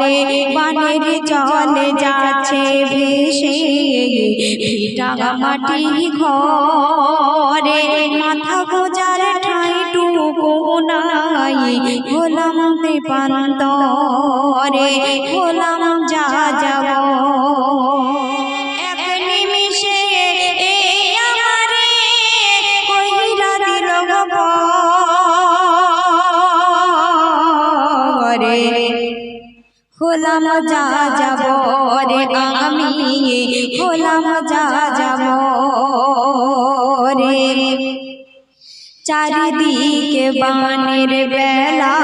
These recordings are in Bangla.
বলে বানের জলে যাচ্ছে ভেসে ভিটা মাটি ঘরে। মাথা গোজার ঠাই টুকু নাই। হলাম কৃপান্তরে। হলাম যা যাব হলাম যা যাব রে আমি হলাম যা যাব রে। চারিদিকে বানের বেলা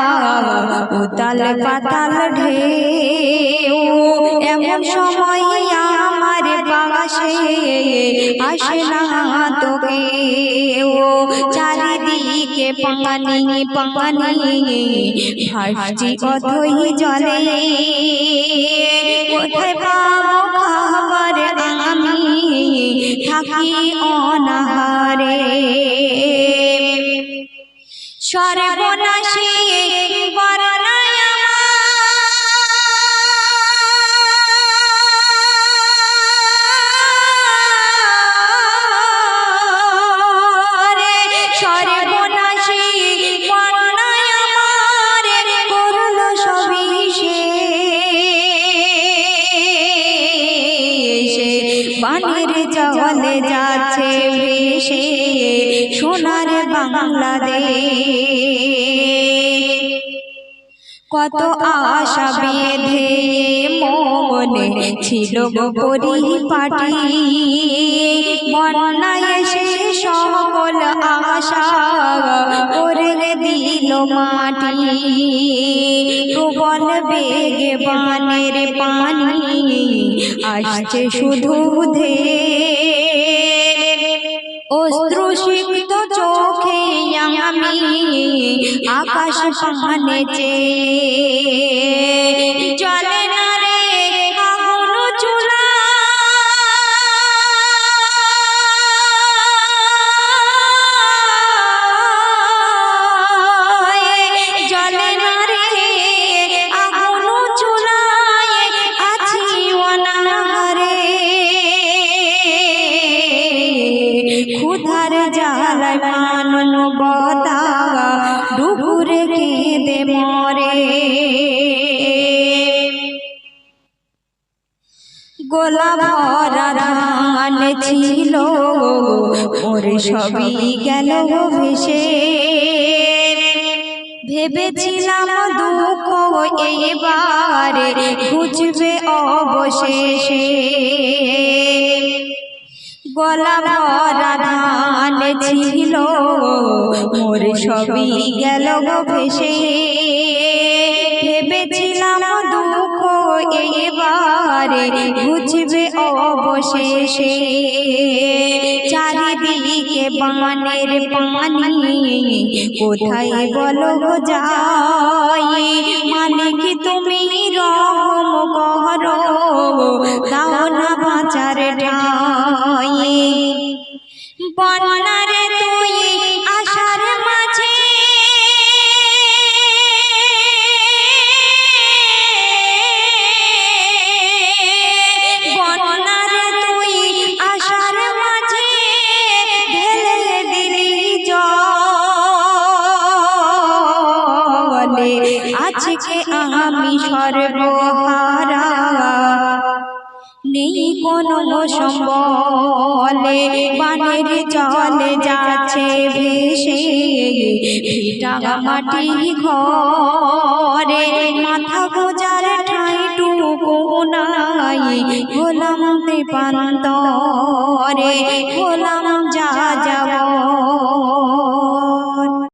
উতাল পাতাল ঢেউ এমন সময় আমার পাশে আসে না তো কেউ চারিদিকে পানি পানি ভাসছি কতই জলে কোথায় পাবো খাবার আমি থাকি অনাহারে সর্বনাশী বানের জলে যাচ্ছে ভেসে সোনার বাংলাদেশ। কত আশা বেঁধে মনে ছিল পরিপাটি। বন্যায় এসে সকল আশা করে দিল মাটি প্রবল বেগে বানের পানি আসছে শুধু ধে অশ্রুসিক্ত চোখে আমি আকাশ পানে চেয়ে। ক্ষুধার জ্বালায় মানবতা ডুবুরে কেঁদে মরে। ছিল সবই গেল ভেসে। ভেবেছিলাম দুঃখ এবারে ঘুচবে অবশেষে। গলা সবই গেল গো ভেসে। ভেবেছিলাম দুঃখ এবারে বুঝবে অবশেষে। চারিদিকে বানের পানি। কোথায় বলো গো নেই কোনো সম্বলে। বানের জলে যাচ্ছে ভেসে ভিটা মাটি ঘরে। মাথা গোজার ঠাই টুকু নাই হলাম কৃপান্তরে হলাম যা যাব